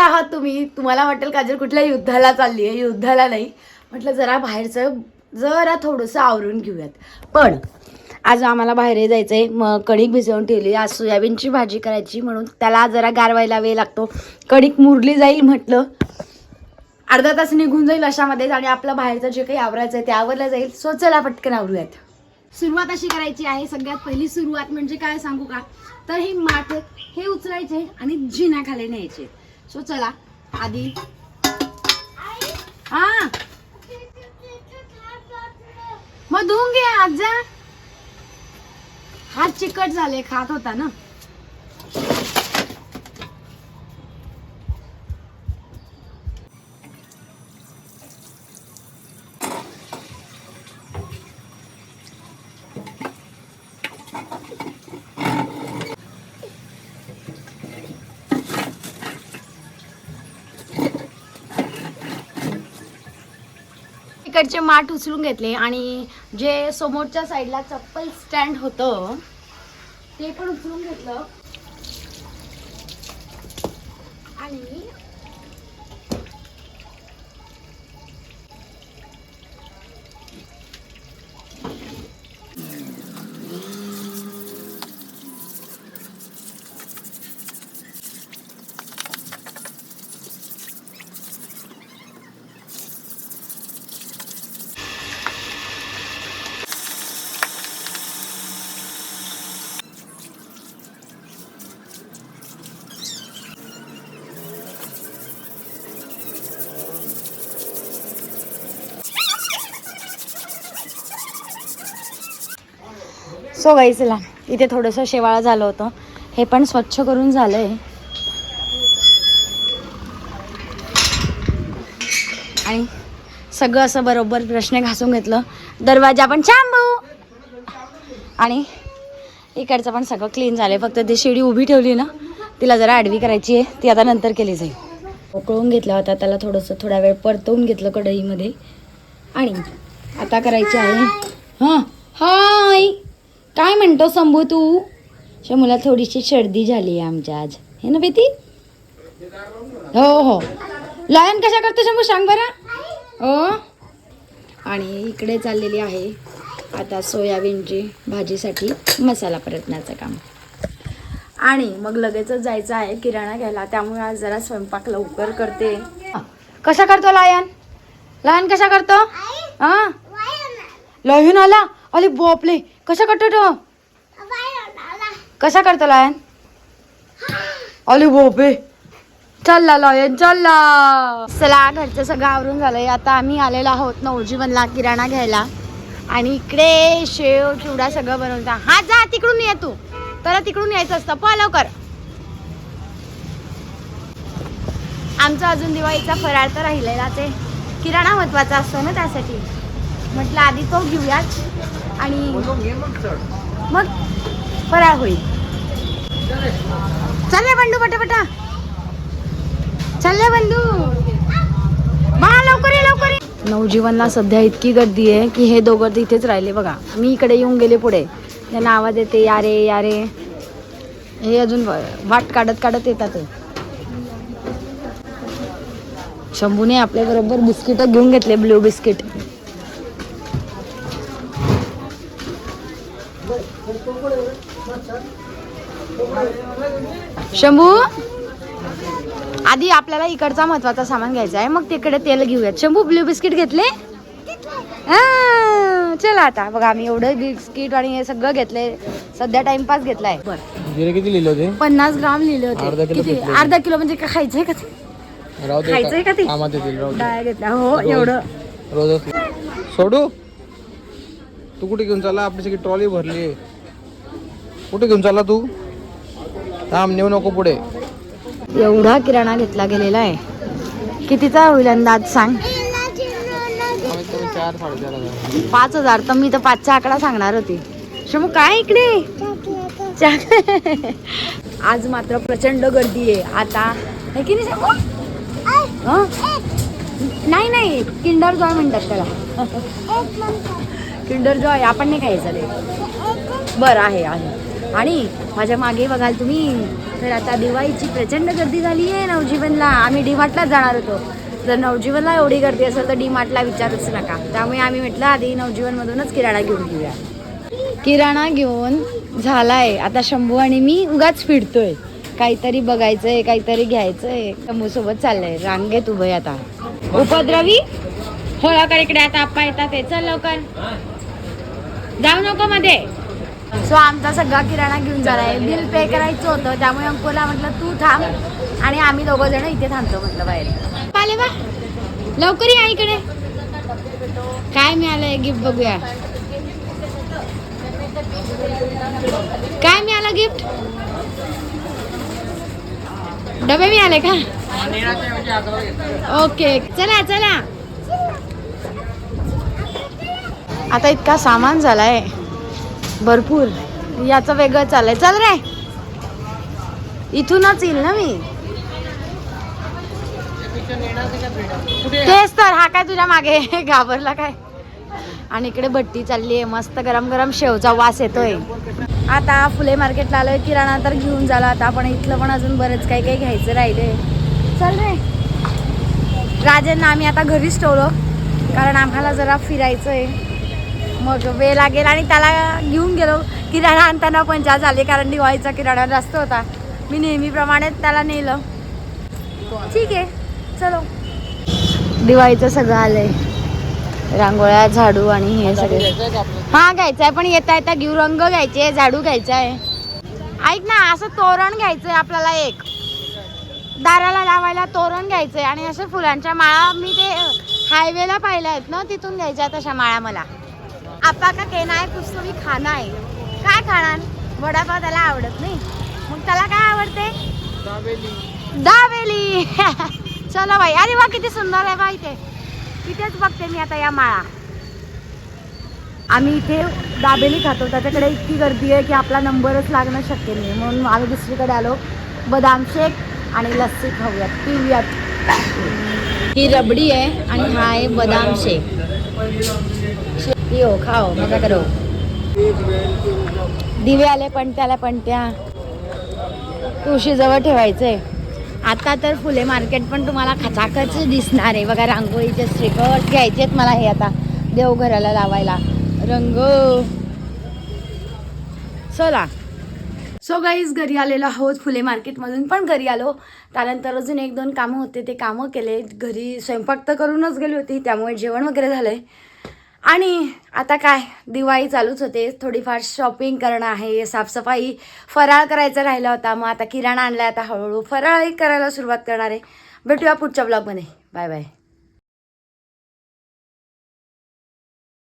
आहात तुम्ही? तुम्हाला वाटेल काजल कुठल्या युद्धाला चालली आहे युद्धाला नाही. म्हटलं जरा बाहेरचं जरा थोडंसं आवरून घेऊयात. पण आज आम्हाला बाहेर जायचं आहे मग कणिक भिजवून ठेवली आज सोयाबीनची भाजी करायची म्हणून त्याला जरा गारवायला वेळ लागतो. कणिक मुरली जाईल म्हटलं. अर्धा तास निघून जाईल अशामध्येच आणि आपलं बाहेरचं जे काही आवरायचं आहे ते आवरलं जाईल. सो चला पटकन आवरूयात. सुरुवात अशी करायची आहे. सगळ्यात पहिली सुरुवात म्हणजे काय सांगू का? तर हे माठ हे उचलायचे आणि जिना खाली न्यायचे. सो चला आधी. हा. मग धुवून घे आज जा. हात चिकट झाले खात होता ना. इकडचे माठ उचलून घेतले आणि जे समोरच्या साईडला चप्पल स्टँड होतं ते पण उचलून घेतलं. आणि सो गाईचला इथे थोडंसं शेवाळं झालं होतं. हे पण स्वच्छ करून झालं आहे आणि सगळं असं बरोबर प्रश्न घासून घेतलं. दरवाजा पण चांबू आणि इकडचं पण सगळं क्लीन झालंय. फक्त ती शिडी उभी ठेवली ना तिला जरा आडवी करायची आहे. ती आता नंतर केली जाईल. उकळून घेतला होता. त्याला थोडंसं थोडा वेळ परतवून घेतलं कढईमध्ये. आणि आता करायची आहे. हां. हाय! काय म्हणतो शंभू तू? शंभूला थोडीशी सर्दी झाली आहे आमच्या आज. हे ना बेटी हो हो. लायन कशा करतो शंभू? सांग बरं. हो? आणि इकडे चाललेली आहे आता सोयाबीनची भाजीसाठी मसाला परतण्याचं काम. आणि मग लगेचच जायचं आहे किराणा घ्यायला. त्यामुळे आज जरा स्वयंपाक लवकर करते. कसा करतो लायन? लायन कसा करतो? हा? लायन आला? अरे बापले कसा करतो तो? कसा करतो लायन? अरे बापे चालला लायन चालला. चला घरचं सगळं आवरून झालंय. आता आम्ही आलेलो आहोत नवजीवनला किराणा घ्यायला. आणि इकडे शेव चिवडा सगळं बनवता हा जा तिकडून ये तू. तर तिकडून यायचं असतं. पहा लवकर. आमचा अजून दिवाळीचा फराळ तर राहिलेलाच आहे. किराणा महत्त्वाचा असतो ना त्यासाठी. म्हटलं आधी तो घेऊयात आणि मग फराळ होईल. चल रे बंडू पटापटा. चल रे बंडू. बा लवकर ये लवकर नवजीवनला सध्या इतकी गर्दी आहे की हे दोघं तिथेच राहिले बघा. मी इकडे येऊन गेले पुढे. त्यांना आवाज येते यारे यारे हे अजून वाट काढत काढत येतात शंभूने आपल्या बरोबर बिस्किट घेऊन घेतले ब्ल्यू बिस्किट. शंभू आधी आपल्याला इकडचा महत्त्वाचा सामान घ्यायचा आहे. मग तिकडे तेल घेऊयात. शंभू ब्ल्यू बिस्किट घेतले? हा, चला आता. बघा आम्ही एवढं बिस्किट आणि हे सगळं घेतलंय. सध्या टाइमपास घेतलाय. जिरे किती लिहिले होते? पन्नास ग्राम लिहिले होते. किती. अर्धा किलो म्हणजे काय खायचंय का ते? खायचंय का ते? डाळ घेतला हो एवढं. रोज सोडू? तू कुठे घेऊन चालला? आपली सगळी ट्रॉली भरली. कुठे घेऊन चालला तू? थांब नेऊ नको पुढे. एवढा किराणा घेतला गेलेला आहे. कितीचा होईल अंदाज सांग? पाच हजार तर मी तर पाचचा आकडा सांगणार होती. शमू काय इकडे? आज मात्र प्रचंड गर्दी आहे. आता है की नाही नाही किंडर जॉय म्हणतात त्याला. किंडर जॉय आपण नाही खायचं ते. बरं आहे आहे. आणि माझ्या मागे बघाल तुम्ही तर आता दिवाळीची प्रचंड गर्दी झाली आहे नवजीवनला. आम्ही डीमार्टलाच जाणार होतो. जर नवजीवनला एवढी गर्दी असेल तर डीमार्टला विचारूच नका. त्यामुळे आम्ही म्हटलं आधी नवजीवनमधूनच किराणा घेऊन घेऊया. किराणा घेऊन झालाय. आता शंभू आणि मी उगाच फिरतोय. काहीतरी बघायचंय काहीतरी घ्यायचंय. शंभू सोबत चाललंय रांगेत उभे आता. उपद्रवी? हो इकडे आता आप्पा येतात. ते चल लवकर. जाऊ नको मध्ये. सो आमचा सगळा किराणा घेऊन झालाय बिल पे करायचं होतं त्यामुळे अंकुला म्हटलं तू थांब. आणि आम्ही दोघं जण इथे थांबतो म्हटलं बाहेर. आले बा लवकर या इकडे. काय मिळालंय गिफ्ट बघूया. काय मिळालं गिफ्ट डबे मिळाले का? ओके चला चला. आता इतका सामान झालाय. भरपूर. याचं वेगळं चाललंय. चल रे. इथूनच येईल ना मी. तेच तर हा काय तुझ्या मागे घाबरला काय? आणि इकडे भट्टी चालली आहे मस्त गरम गरम शेवचा वास येतोय. आता फुले मार्केटला आलोय किराणा तर घेऊन झाला. आता आपण इथलं पण अजून बरंच काही काही घ्यायचं राहिले चल रे. राजेंना आम्ही आता घरीच ठेवलो कारण आम्हाला जरा फिरायचं आहे मग वेळ लागेल आणि त्याला घेऊन गेलो. किराणा आणताना पंचा झाले कारण दिवाळीचा किराणा जास्त होता. मी नेहमीप्रमाणे त्याला नेलं. ठीक आहे चलो. दिवाळीचं सगळं आलंय. रांगोळ्या झाडू आणि हे सगळे. हा घ्यायचं आहे पण येता येता घेऊ. रंग घ्यायचे झाडू घ्यायचा आहे ऐक ना असं तोरण घ्यायचंय आपल्याला एक. दाराला लावायला तोरण घ्यायचंय आणि अशा फुलांच्या माळा मी ते हायवेला पाहिल्या आहेत ना तिथून घ्यायच्या तशा माळा मला. आपा का कहना है कुछ तो भी खाना है। काय खाणार वडापाव त्याला आवडत नाही. मग त्याला काय आवडते? दाबेली चला बाई. अरे वा किती सुंदर आहे बाई ते तिथेच बघते मी आता या माळा. आम्ही इथे दाबेली खातो. त्याच्याकडे इतकी गर्दी आहे की आपला नंबरच लागणं शक्य नाही. म्हणून आम्ही दुसरीकडे आलो. बदाम शेक आणि लस्सी खाऊयात. पिऊयात. ही रबडी आहे आणि हा आहे बदाम शेक. पिओ खाओ मजा करो। दिवे आले पणत्याला पणत्या। पण त्या तुळशीजवळ ठेवायचंय. आता तर फुले मार्केट पण तुम्हाला खचाखच दिसणार आहे. बघा रांगोळीचे स्टिकर्स घ्यायचे आहेत मला हे आता. देवघराला लावायला. रंग. चला. सो गाईज घरी आलेलो आहोत फुले मार्केटमधून पण घरी आलो. त्यानंतर अजून एक दोन कामं होते ते कामं केले. घरी स्वयंपाक तर करूनच गेली होती त्यामुळे जेवण वगैरे झालंय. आणि आता काय दिवाळी चालूच होते. थोडीफार शॉपिंग करणं आहे साफसफाई फराळ करायचा राहिला होता. मग आता किराणा आणला आता हळूहळू फराळही करायला सुरुवात करणार आहे. भेटूया पुढच्या ब्लॉगमध्ये बाय बाय